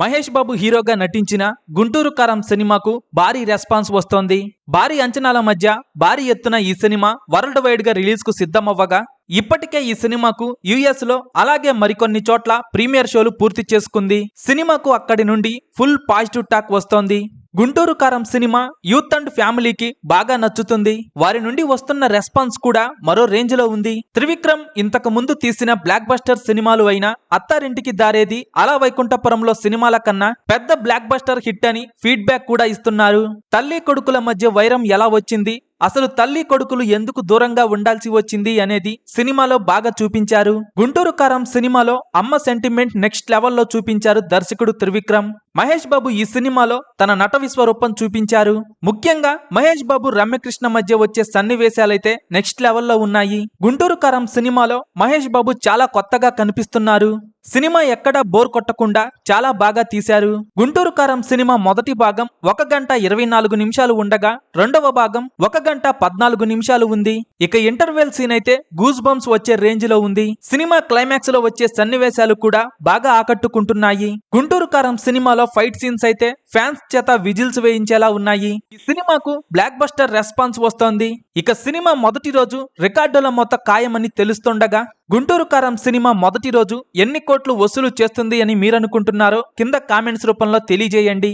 మహేష్ బాబు హీరోగా నటించిన గుంటూరు కారం సినిమాకు భారీ రెస్పాన్స్ వస్తోంది. భారీ అంచనాల మధ్య భారీ ఎత్తున ఈ సినిమా వరల్డ్ వైడ్గా రిలీజ్కు సిద్ధమవ్వగా ఇప్పటికే ఈ సినిమాకు యుఎస్లో అలాగే మరికొన్ని చోట్ల ప్రీమియర్ షోలు పూర్తి చేసుకుంది. సినిమాకు అక్కడి నుండి ఫుల్ పాజిటివ్ టాక్ వస్తోంది. గుంటూరు కారం సినిమా యూత్ అండ్ ఫ్యామిలీకి బాగా నచ్చుతుంది. వారి నుండి వస్తున్న రెస్పాన్స్ కూడా మరో రేంజ్లో ఉంది. త్రివిక్రమ్ ఇంతకు ముందు తీసిన బ్లాక్ బస్టర్ సినిమాలు అయిన అత్తారింటికి దారేది అలా వైకుంఠపురంలో సినిమాల కన్నా పెద్ద బ్లాక్ బస్టర్ హిట్ అని ఫీడ్బ్యాక్ కూడా ఇస్తున్నారు. తల్లి కొడుకుల మధ్య వైరం ఎలా వచ్చింది? అసలు తల్లి కొడుకులు ఎందుకు దూరంగా ఉండాల్సి వచ్చింది అనేది సినిమాలో బాగా చూపించారు. గుంటూరు కారం సినిమాలో అమ్మ సెంటిమెంట్ నెక్స్ట్ లెవెల్లో చూపించారు దర్శకుడు త్రివిక్రమ్. మహేష్ బాబు ఈ సినిమాలో తన నట విశ్వరూపం చూపించారు. ముఖ్యంగా మహేష్ బాబు రమ్యకృష్ణ మధ్య వచ్చే సన్నివేశాలైతే నెక్స్ట్ లెవెల్లో ఉన్నాయి. గుంటూరు కారం సినిమాలో మహేష్ బాబు చాలా కొత్తగా కనిపిస్తున్నారు. సినిమా ఎక్కడా బోర్ కొట్టకుండా చాలా బాగా తీశారు. గుంటూరు కారం సినిమా మొదటి భాగం ఒక గంట ఇరవై నాలుగు నిమిషాలు ఉండగా రెండవ భాగం ఒక గంట పద్నాలుగు నిమిషాలు ఉంది. ఇక ఇంటర్వెల్ సీన్ అయితే గూస్ బంప్స్ వచ్చే రేంజ్లో ఉంది. సినిమా క్లైమాక్స్లో వచ్చే సన్నివేశాలు కూడా బాగా ఆకట్టుకుంటున్నాయి. గుంటూరు కారం సినిమాలో ఫైట్ సీన్స్ అయితే ఫ్యాన్స్ చేత విజిల్స్ వేయించేలా ఉన్నాయి. ఈ సినిమాకు బ్లాక్ బస్టర్ రెస్పాన్స్ వస్తోంది. ఇక సినిమా మొదటి రోజు రికార్డుల మొత్తం ఖాయమని తెలుస్తుండగా గుంటూరు కారం సినిమా మొదటి రోజు ఎన్ని కోట్లు వసూలు చేస్తుంది అని మీరనుకుంటున్నారో కింద కామెంట్స్ రూపంలో తెలియజేయండి.